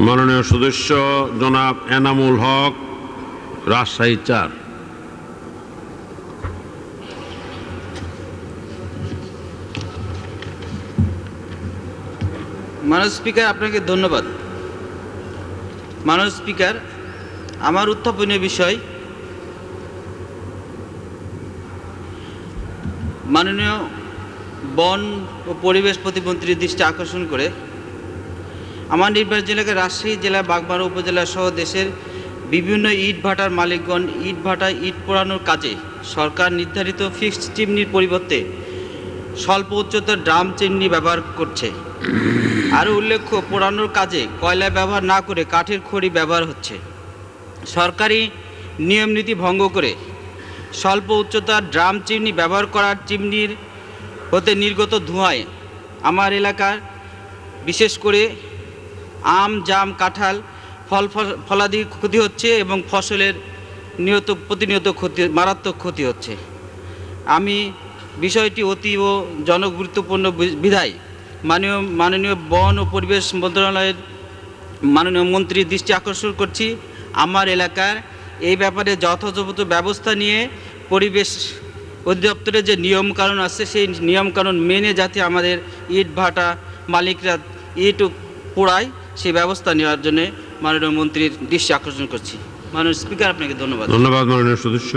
মাননীয় সদস্য জনাব এনামুল হক, রাজশাহী চার। মাননীয় স্পিকার, আপনাকে ধন্যবাদ। মাননীয় স্পিকার, আমার উত্থাপনীয় বিষয়, মাননীয় বন ও পরিবেশ প্রতিমন্ত্রীর দৃষ্টি আকর্ষণ করে আমার নির্বাচন এলাকা রাজশাহী জেলা বাগমারা উপজেলা সহ দেশের বিভিন্ন ইট ভাটার মালিকগণ ইট ভাটায় ইট পোড়ানোর কাজে সরকার নির্ধারিত ফিক্সড চিমনির পরিবর্তে স্বল্প উচ্চতার ড্রাম চিমনি ব্যবহার করছে। আরও উল্লেখ্য, পোড়ানোর কাজে কয়লা ব্যবহার না করে কাঠের খড়ি ব্যবহার হচ্ছে। সরকারি নিয়ম নীতি ভঙ্গ করে স্বল্প উচ্চতার ড্রাম চিমনি ব্যবহার করার চিমনির হতে নির্গত ধোঁয়ায় আমার এলাকার, বিশেষ করে আম, জাম, কাঁঠাল ফল ফল- ফলাদি ক্ষতি হচ্ছে এবং ফসলের নিয়ত প্রতিনিয়ত ক্ষতি, মারাত্মক ক্ষতি হচ্ছে। আমি বিষয়টি অতীব জনগুরুত্বপূর্ণ বিধায় মাননীয় মাননীয় বন ও পরিবেশ মন্ত্রণালয়ের মাননীয় মন্ত্রীর দৃষ্টি আকর্ষণ করছি। আমার এলাকার এই ব্যাপারে যথাযথ ব্যবস্থা নিয়ে পরিবেশ অধিদপ্তরের যে নিয়মকানুন আছে, সেই নিয়মকানুন মেনে যাতে আমাদের ইট ভাটা মালিকরা ইট পোড়ায় সেই ব্যবস্থা নেওয়ার জন্য মাননীয় মন্ত্রীর দৃষ্টি আকর্ষণ করছি। মাননীয় স্পিকার, আপনাকে ধন্যবাদ। ধন্যবাদ মাননীয় সদস্য।